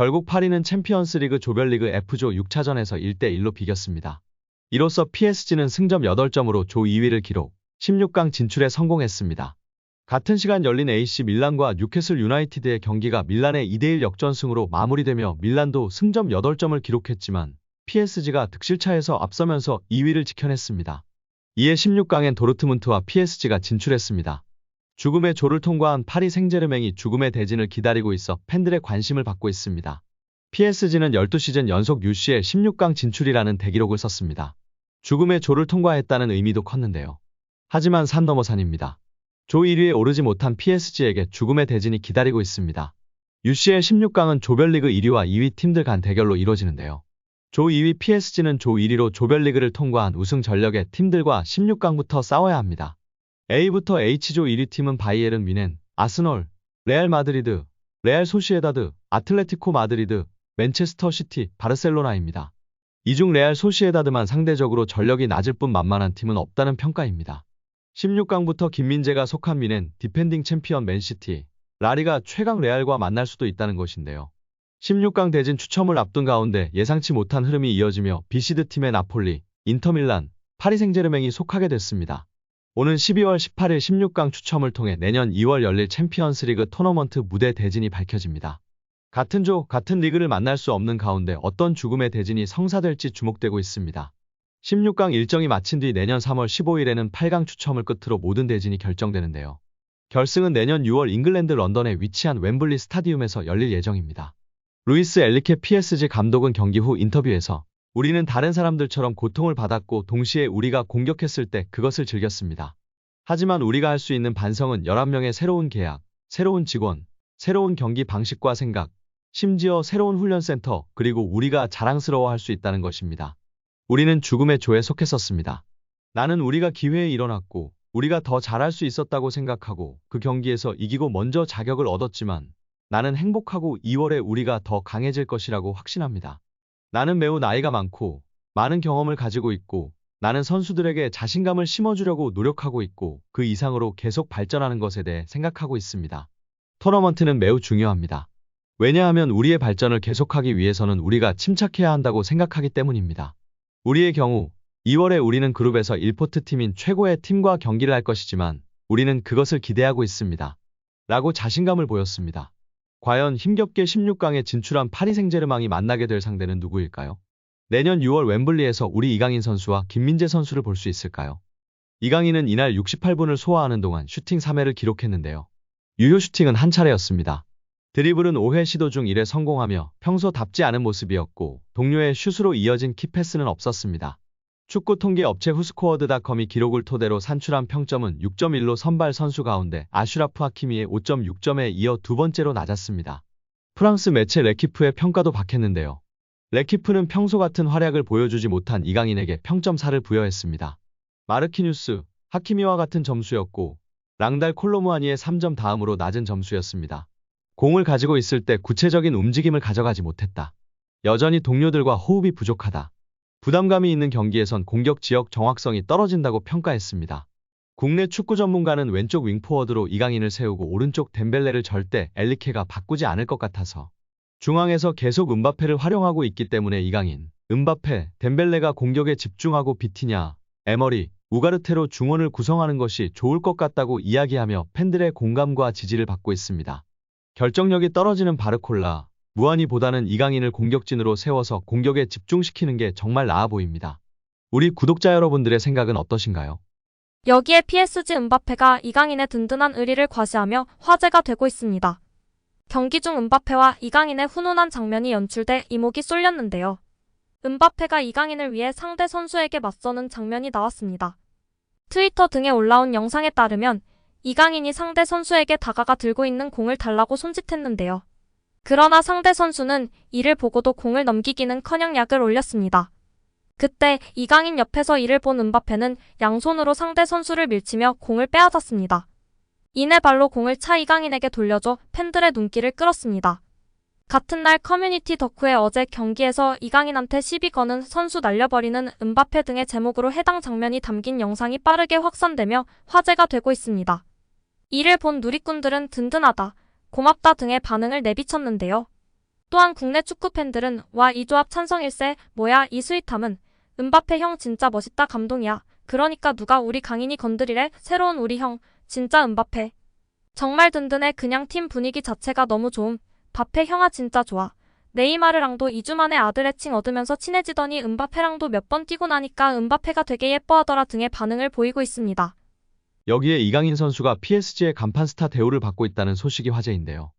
결국 파리는 챔피언스리그 조별리그 F조 6차전에서 1대1로 비겼습니다. 이로써 PSG는 승점 8점으로 조 2위를 기록, 16강 진출에 성공했습니다. 같은 시간 열린 AC 밀란과 뉴캐슬 유나이티드의 경기가 밀란의 2대1 역전승으로 마무리되며 밀란도 승점 8점을 기록했지만 PSG가 득실차에서 앞서면서 2위를 지켜냈습니다. 이에 16강엔 도르트문트와 PSG가 진출했습니다. 죽음의 조를 통과한 파리 생제르맹이 죽음의 대진을 기다리고 있어 팬들의 관심을 받고 있습니다. PSG는 12시즌 연속 UCL 16강 진출이라는 대기록을 썼습니다. 죽음의 조를 통과했다는 의미도 컸는데요. 하지만 산 넘어 산입니다. 조 1위에 오르지 못한 PSG에게 죽음의 대진이 기다리고 있습니다. UCL 16강은 조별리그 1위와 2위 팀들 간 대결로 이뤄지는데요. 조 2위 PSG는 조 1위로 조별리그를 통과한 우승 전력의 팀들과 16강부터 싸워야 합니다. A부터 H조 1위 팀은 바이에른 뮌헨, 아스널, 레알 마드리드, 레알 소시에다드, 아틀레티코 마드리드, 맨체스터 시티, 바르셀로나입니다. 이중 레알 소시에다드만 상대적으로 전력이 낮을 뿐 만만한 팀은 없다는 평가입니다. 16강부터 김민재가 속한 뮌헨, 디펜딩 챔피언 맨시티, 라리가 최강 레알과 만날 수도 있다는 것인데요. 16강 대진 추첨을 앞둔 가운데 예상치 못한 흐름이 이어지며 비시드 팀의 나폴리, 인터밀란, 파리 생제르맹이 속하게 됐습니다. 오는 12월 18일 16강 추첨을 통해 내년 2월 열릴 챔피언스리그 토너먼트 무대 대진이 밝혀집니다. 같은 조, 같은 리그를 만날 수 없는 가운데 어떤 죽음의 대진이 성사될지 주목되고 있습니다. 16강 일정이 마친 뒤 내년 3월 15일에는 8강 추첨을 끝으로 모든 대진이 결정되는데요. 결승은 내년 6월 잉글랜드 런던에 위치한 웸블리 스타디움에서 열릴 예정입니다. 루이스 엘리케 PSG 감독은 경기 후 인터뷰에서 우리는 다른 사람들처럼 고통을 받았고 동시에 우리가 공격했을 때 그것을 즐겼습니다. 하지만 우리가 할 수 있는 반성은 11명의 새로운 계약, 새로운 직원, 새로운 경기 방식과 생각, 심지어 새로운 훈련센터, 그리고 우리가 자랑스러워할 수 있다는 것입니다. 우리는 죽음의 조에 속했었습니다. 나는 우리가 기회에 일어났고, 우리가 더 잘할 수 있었다고 생각하고 그 경기에서 이기고 먼저 자격을 얻었지만 나는 행복하고 2월에 우리가 더 강해질 것이라고 확신합니다. 나는 매우 나이가 많고 많은 경험을 가지고 있고 나는 선수들에게 자신감을 심어주려고 노력하고 있고 그 이상으로 계속 발전하는 것에 대해 생각하고 있습니다. 토너먼트는 매우 중요합니다. 왜냐하면 우리의 발전을 계속하기 위해서는 우리가 침착해야 한다고 생각하기 때문입니다. 우리의 경우 2월에 우리는 그룹에서 1포트 팀인 최고의 팀과 경기를 할 것이지만 우리는 그것을 기대하고 있습니다. 라고 자신감을 보였습니다. 과연 힘겹게 16강에 진출한 파리 생제르맹이 만나게 될 상대는 누구일까요? 내년 6월 웸블리에서 우리 이강인 선수와 김민재 선수를 볼 수 있을까요? 이강인은 이날 68분을 소화하는 동안 슈팅 3회를 기록했는데요. 유효 슈팅은 한 차례였습니다. 드리블은 5회 시도 중 1회 성공하며 평소 답지 않은 모습이었고 동료의 슛으로 이어진 키패스는 없었습니다. 축구 통계 업체 후스코어드닷컴이 기록을 토대로 산출한 평점은 6.1로 선발 선수 가운데 아슈라프 하키미의 5.6점에 이어 두 번째로 낮았습니다. 프랑스 매체 레키프의 평가도 박했는데요. 레키프는 평소 같은 활약을 보여주지 못한 이강인에게 평점 4를 부여했습니다. 마르키뉴스, 하키미와 같은 점수였고 랑달 콜로무아니의 3점 다음으로 낮은 점수였습니다. 공을 가지고 있을 때 구체적인 움직임을 가져가지 못했다. 여전히 동료들과 호흡이 부족하다. 부담감이 있는 경기에선 공격 지역 정확성이 떨어진다고 평가했습니다. 국내 축구 전문가는 왼쪽 윙포워드로 이강인을 세우고 오른쪽 덴벨레를 절대 엘리케가 바꾸지 않을 것 같아서 중앙에서 계속 은바페를 활용하고 있기 때문에 이강인, 은바페, 덴벨레가 공격에 집중하고 비티냐, 에머리, 우가르테로 중원을 구성하는 것이 좋을 것 같다고 이야기하며 팬들의 공감과 지지를 받고 있습니다. 결정력이 떨어지는 바르콜라, 무한히보다는 이강인을 공격진으로 세워서 공격에 집중시키는 게 정말 나아 보입니다. 우리 구독자 여러분들의 생각은 어떠신가요? 여기에 PSG 은바페가 이강인의 든든한 의리를 과시하며 화제가 되고 있습니다. 경기 중 은바페와 이강인의 훈훈한 장면이 연출돼 이목이 쏠렸는데요. 은바페가 이강인을 위해 상대 선수에게 맞서는 장면이 나왔습니다. 트위터 등에 올라온 영상에 따르면 이강인이 상대 선수에게 다가가 들고 있는 공을 달라고 손짓했는데요. 그러나 상대 선수는 이를 보고도 공을 넘기기는 커녕 약을 올렸습니다. 그때 이강인 옆에서 이를 본 은바페는 양손으로 상대 선수를 밀치며 공을 빼앗았습니다. 이내 발로 공을 차 이강인에게 돌려줘 팬들의 눈길을 끌었습니다. 같은 날 커뮤니티 덕후에 어제 경기에서 이강인한테 시비 거는 선수 날려버리는 은바페 등의 제목으로 해당 장면이 담긴 영상이 빠르게 확산되며 화제가 되고 있습니다. 이를 본 누리꾼들은 든든하다, 고맙다 등의 반응을 내비쳤는데요. 또한 국내 축구 팬들은 와 이 조합 찬성일세 뭐야 이 스윗함은 은바페 형 진짜 멋있다 감동이야. 그러니까 누가 우리 강인이 건드리래 새로운 우리 형 진짜 은바페. 정말 든든해 그냥 팀 분위기 자체가 너무 좋음. 바페 형아 진짜 좋아. 네이마르랑도 2주 만에 아들 애칭 얻으면서 친해지더니 은바페랑도 몇 번 뛰고 나니까 은바페가 되게 예뻐하더라 등의 반응을 보이고 있습니다. 여기에 이강인 선수가 PSG의 간판 스타 대우를 받고 있다는 소식이 화제인데요.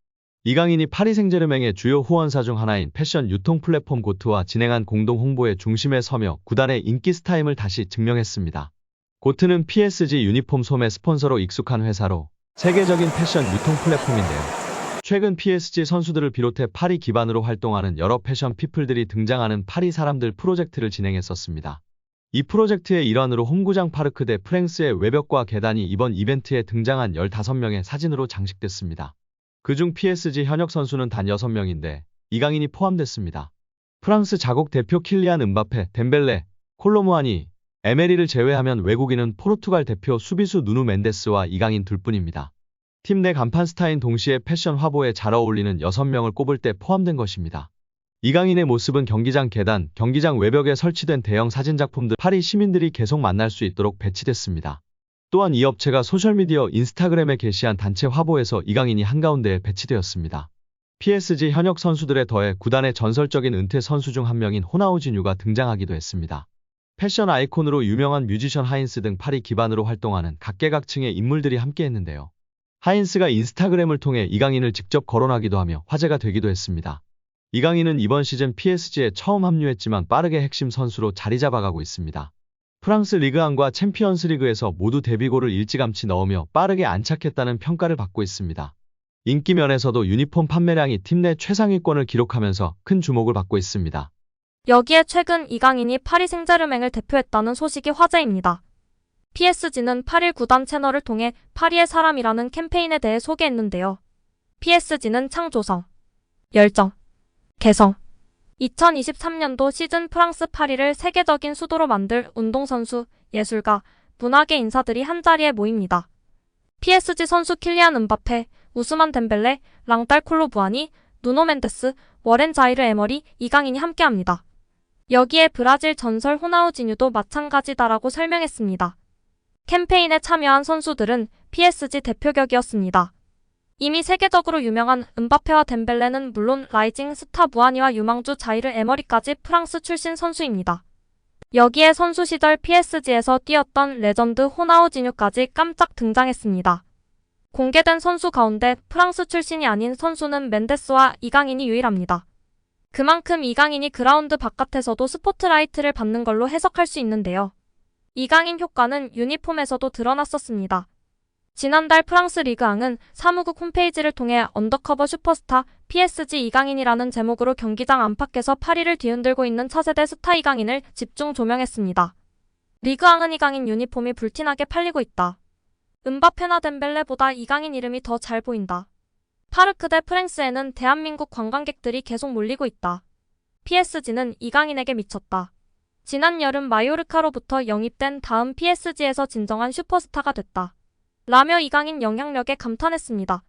이강인이 파리 생제르맹의 주요 후원사 중 하나인 패션 유통 플랫폼 고트와 진행한 공동 홍보의 중심에 서며 구단의 인기 스타임을 다시 증명했습니다. 고트는 PSG 유니폼 소매 스폰서로 익숙한 회사로 세계적인 패션 유통 플랫폼인데요. 최근 PSG 선수들을 비롯해 파리 기반으로 활동하는 여러 패션 피플들이 등장하는 파리 사람들 프로젝트를 진행했었습니다. 이 프로젝트의 일환으로 홈구장 파르크 대 프랭스의 외벽과 계단이 이번 이벤트에 등장한 15명의 사진으로 장식됐습니다. 그중 PSG 현역 선수는 단 6명인데 이강인이 포함됐습니다. 프랑스 자국 대표 킬리안 은바페, 덴벨레, 콜로무아니, 에메리를 제외하면 외국인은 포르투갈 대표 수비수 누누 멘데스와 이강인 둘뿐입니다. 팀 내 간판 스타인 동시에 패션 화보에 잘 어울리는 6명을 꼽을 때 포함된 것입니다. 이강인의 모습은 경기장 계단, 경기장 외벽에 설치된 대형 사진 작품들 파리 시민들이 계속 만날 수 있도록 배치됐습니다. 또한 이 업체가 소셜미디어 인스타그램에 게시한 단체 화보에서 이강인이 한가운데에 배치되었습니다. PSG 현역 선수들에 더해 구단의 전설적인 은퇴 선수 중 한 명인 호나우지뉴가 등장하기도 했습니다. 패션 아이콘으로 유명한 뮤지션 하인스 등 파리 기반으로 활동하는 각계각층의 인물들이 함께했는데요. 하인스가 인스타그램을 통해 이강인을 직접 거론하기도 하며 화제가 되기도 했습니다. 이강인은 이번 시즌 PSG에 처음 합류했지만 빠르게 핵심 선수로 자리 잡아가고 있습니다. 프랑스 리그안과 챔피언스 리그에서 모두 데뷔골을 일찌감치 넣으며 빠르게 안착했다는 평가를 받고 있습니다. 인기 면에서도 유니폼 판매량이 팀 내 최상위권을 기록하면서 큰 주목을 받고 있습니다. 여기에 최근 이강인이 파리 생제르맹을 대표했다는 소식이 화제입니다. PSG는 8일 구단 채널을 통해 파리의 사람이라는 캠페인에 대해 소개했는데요. PSG는 창조성, 열정, 개성. 2023년도 시즌 프랑스 파리를 세계적인 수도로 만들 운동선수, 예술가, 문화계 인사들이 한자리에 모입니다. PSG 선수 킬리안 은바페, 우스만 덴벨레, 랑딸 콜로부아니, 누노 멘데스, 워렌 자이르 에머리, 이강인이 함께합니다. 여기에 브라질 전설 호나우지뉴도 마찬가지다라고 설명했습니다. 캠페인에 참여한 선수들은 PSG 대표격이었습니다. 이미 세계적으로 유명한 은바페와 덴벨레는 물론 라이징 스타 무아니와 유망주 자이르 에머리까지 프랑스 출신 선수입니다. 여기에 선수 시절 PSG에서 뛰었던 레전드 호나우지뉴까지 깜짝 등장했습니다. 공개된 선수 가운데 프랑스 출신이 아닌 선수는 멘데스와 이강인이 유일합니다. 그만큼 이강인이 그라운드 바깥에서도 스포트라이트를 받는 걸로 해석할 수 있는데요. 이강인 효과는 유니폼에서도 드러났었습니다. 지난달 프랑스 리그 앙은 사무국 홈페이지를 통해 언더커버 슈퍼스타 PSG 이강인이라는 제목으로 경기장 안팎에서 파리를 뒤흔들고 있는 차세대 스타 이강인을 집중 조명했습니다. 리그 앙은 이강인 유니폼이 불티나게 팔리고 있다. 은바페나 덴벨레보다 이강인 이름이 더 잘 보인다. 파르크 대 프랭스에는 대한민국 관광객들이 계속 몰리고 있다. PSG는 이강인에게 미쳤다. 지난 여름 마요르카로부터 영입된 다음 PSG에서 진정한 슈퍼스타가 됐다. 라며 이강인 영향력에 감탄했습니다.